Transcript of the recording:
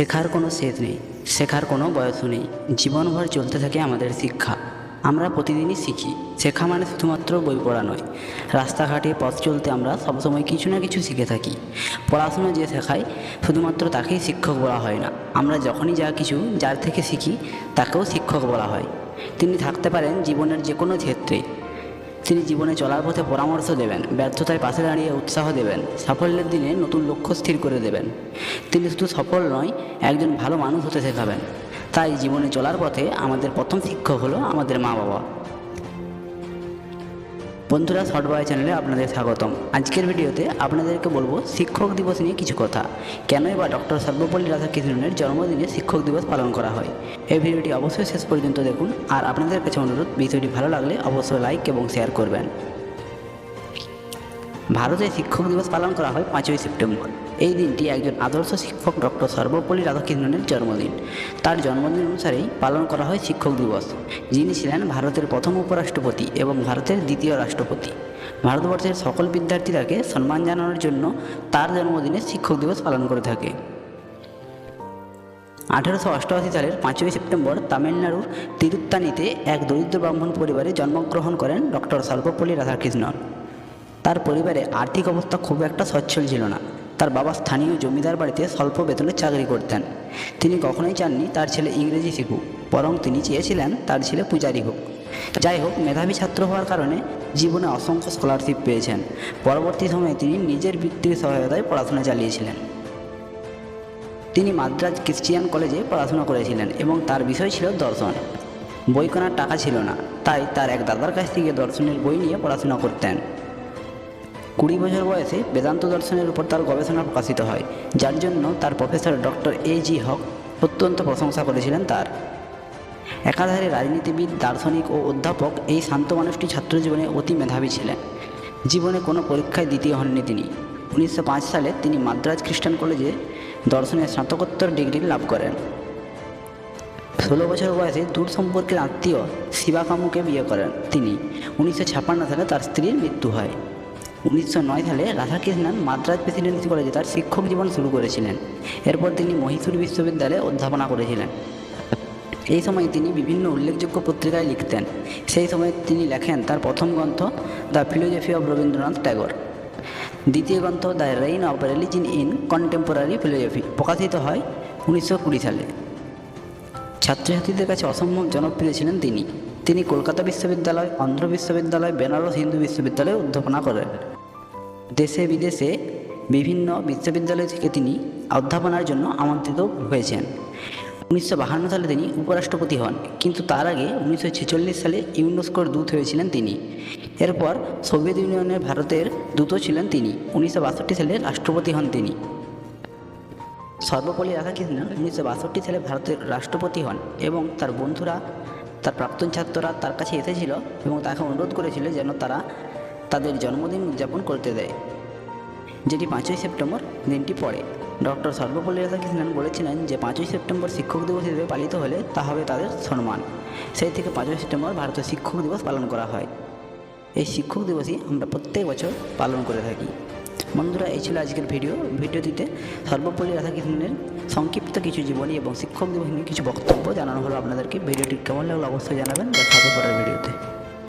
শেখার কোনো শেষ নেই, শেখার কোনো বয়সও নেই। জীবনভর চলতে থাকে আমাদের শিক্ষা। আমরা প্রতিদিনই শিখি। শেখা মানে শুধুমাত্র বই পড়া নয়। রাস্তাঘাটে পথ চলতে আমরা সবসময় কিছু না কিছু শিখে থাকি। পড়াশুনো যে শেখায়, শুধুমাত্র তাকেই শিক্ষক বলা হয় না। আমরা যখনই যা কিছু, যার থেকে শিখি, তাকেও শিক্ষক বলা হয়। তিনি থাকতে পারেন জীবনের যে কোনো ক্ষেত্রে। তিনি জীবনে চলার পথে পরামর্শ দেবেন ব্যর্থতায় পাশে দাঁড়িয়ে উৎসাহ দেবেন, সাফল্যের দিনে নতুন লক্ষ্য স্থির করে দেবেন। তিনি শুধু সফল নয়, একজন ভালো মানুষ হতে শেখাবেন। তাই জীবনে চলার পথে আমাদের প্রথম শিক্ষক হলো আমাদের মা বাবা বন্ধুরা শর্ট বয় চ্যানেলে আপনাদের স্বাগতম। আজকের ভিডিওতে আপনাদেরকে বলব শিক্ষক দিবস নিয়ে কিছু কথা। কেনই বা ডক্টর সর্বপল্লী রাধাকৃষ্ণনের জন্মদিনে শিক্ষক দিবস পালন করা হয়? এই ভিডিওটি অবশ্যই শেষ পর্যন্ত দেখুন। আর আপনাদের কাছে অনুরোধ, ভিডিওটি ভালো লাগলে অবশ্যই লাইক এবং শেয়ার করবেন। ভারতে শিক্ষক দিবস পালন করা হয় পাঁচই সেপ্টেম্বর। এই দিনটি একজন আদর্শ শিক্ষক ডক্টর সর্বপল্লী রাধাকৃষ্ণনের জন্মদিন। তার জন্মদিন অনুসারেই পালন করা হয় শিক্ষক দিবস, যিনি ছিলেন ভারতের প্রথম উপরাষ্ট্রপতি এবং ভারতের দ্বিতীয় রাষ্ট্রপতি। ভারতবর্ষের সকল বিদ্যার্থীরাকে সম্মান জানানোর জন্য তার জন্মদিনে শিক্ষক দিবস পালন করে থাকে। আঠেরোশো অষ্টআশি সালের পাঁচই সেপ্টেম্বর তামিলনাড়ুর তিরুত্তানিতে এক দরিদ্র ব্রাহ্মণ পরিবারে জন্মগ্রহণ করেন ডক্টর সর্বপল্লী রাধাকৃষ্ণন। তার পরিবারে আর্থিক অবস্থা খুব একটা সচ্ছল ছিল না। তার বাবা স্থানীয় জমিদার বাড়িতে স্বল্প বেতনে চাকরি করতেন। তিনি কখনোই চাননি তার ছেলে ইংরেজি শিখুক, বরং তিনি চেয়েছিলেন তার ছেলে পূজারি হোক। যাই হোক, মেধাবী ছাত্র হওয়ার কারণে জীবনে অসংখ্য স্কলারশিপ পেয়েছেন। পরবর্তী সময়ে তিনি নিজের বৃত্তির সহায়তায় পড়াশোনা চালিয়েছিলেন। তিনি মাদ্রাজ ক্রিশ্চিয়ান কলেজে পড়াশোনা করেছিলেন এবং তার বিষয় ছিল দর্শন। বই কেনার টাকা ছিল না, তাই তার এক দাদার কাছ থেকে দর্শনের বই নিয়ে পড়াশোনা করতেন। কুড়ি বছর বয়সে বেদান্ত দর্শনের উপর তার গবেষণা প্রকাশিত হয়, যার জন্য তার প্রফেসর ডক্টর এ জি হক অত্যন্ত প্রশংসা করেছিলেন তার। একাধারে রাজনীতিবিদ, দার্শনিক ও অধ্যাপক এই শান্ত মানুষটি ছাত্র জীবনে অতি মেধাবী ছিলেন। জীবনে কোনো পরীক্ষায় দ্বিতীয় হননি তিনি। উনিশশো পাঁচ সালে তিনি মাদ্রাজ খ্রিস্টান কলেজে দর্শনের স্নাতকোত্তর ডিগ্রি লাভ করেন। ষোলো বছর বয়সে দূর সম্পর্কের আত্মীয় শিবাকামুকে বিয়ে করেন। তিনি উনিশশো ছাপ্পান্ন সালে তার স্ত্রীর মৃত্যু হয়। উনিশশো নয় সালে রাধাকৃষ্ণন মাদ্রাজ প্রেসিডেন্সি কলেজে তার শিক্ষক জীবন শুরু করেছিলেন। এরপর তিনি মহীশূর বিশ্ববিদ্যালয়ে অধ্যাপনা করেছিলেন। এই সময় তিনি বিভিন্ন উল্লেখযোগ্য পত্রিকায় লিখতেন। সেই সময় তিনি লেখেন তার প্রথম গ্রন্থ, the philosophy of Rabindranath Tagore. দ্বিতীয় গ্রন্থ, the reign of religion in contemporary philosophy, প্রকাশিত হয় উনিশশো কুড়ি সালে। ছাত্রছাত্রীদের কাছে অসম্ভব জনপ্রিয় ছিলেন তিনি। তিনি কলকাতা বিশ্ববিদ্যালয়, অন্ধ্র বিশ্ববিদ্যালয়, বেনারস হিন্দু বিশ্ববিদ্যালয়ে অধ্যাপনা করেন। দেশে বিদেশে বিভিন্ন বিশ্ববিদ্যালয় থেকে তিনি অধ্যাপনার জন্য আমন্ত্রিত হয়েছেন। উনিশশো বাহান্ন সালে তিনি উপরাষ্ট্রপতি হন, কিন্তু তার আগে উনিশশো ছেচল্লিশ সালে ইউনেস্কোর দূত হয়েছিলেন তিনি। এরপর সোভিয়েত ইউনিয়নের ভারতের দূতও ছিলেন তিনি, উনিশশো বাষট্টি সালে রাষ্ট্রপতি হন তিনি। সর্বপল্লী রাধাকৃষ্ণন উনিশশো বাষট্টি সালে ভারতের রাষ্ট্রপতি হন এবং তার বন্ধুরা তার প্রাক্তন ছাত্ররা তার কাছে এসেছিল এবং তাকে অনুরোধ করেছিল যেন তারা তাদের জন্মদিন উদযাপন করতে দেয়, যেটি পাঁচই সেপ্টেম্বর দিনটি পড়ে। ডক্টর সর্বপল্লী রাধাকৃষ্ণন বলেছিলেন যে, পাঁচই সেপ্টেম্বর শিক্ষক দিবস হিসেবে পালিত হলে তা হবে তাদের সম্মান। সেই থেকে পাঁচই সেপ্টেম্বর ভারতের শিক্ষক দিবস পালন করা হয়। এই শিক্ষক দিবসই আমরা প্রত্যেক বছর পালন করে থাকি। বন্ধুরা, এই ছিল আজকের ভিডিও। ভিডিওটিতে সর্বপল্লী রাধাকৃষ্ণের সংক্ষিপ্ত কিছু জীবনী এবং শিক্ষক নিয়ে কিছু বক্তব্য জানানো হলো আপনাদেরকে। ভিডিওটি কেমন লাগল অবশ্যই জানাবেন। দেখা হবে পরের ভিডিওতে।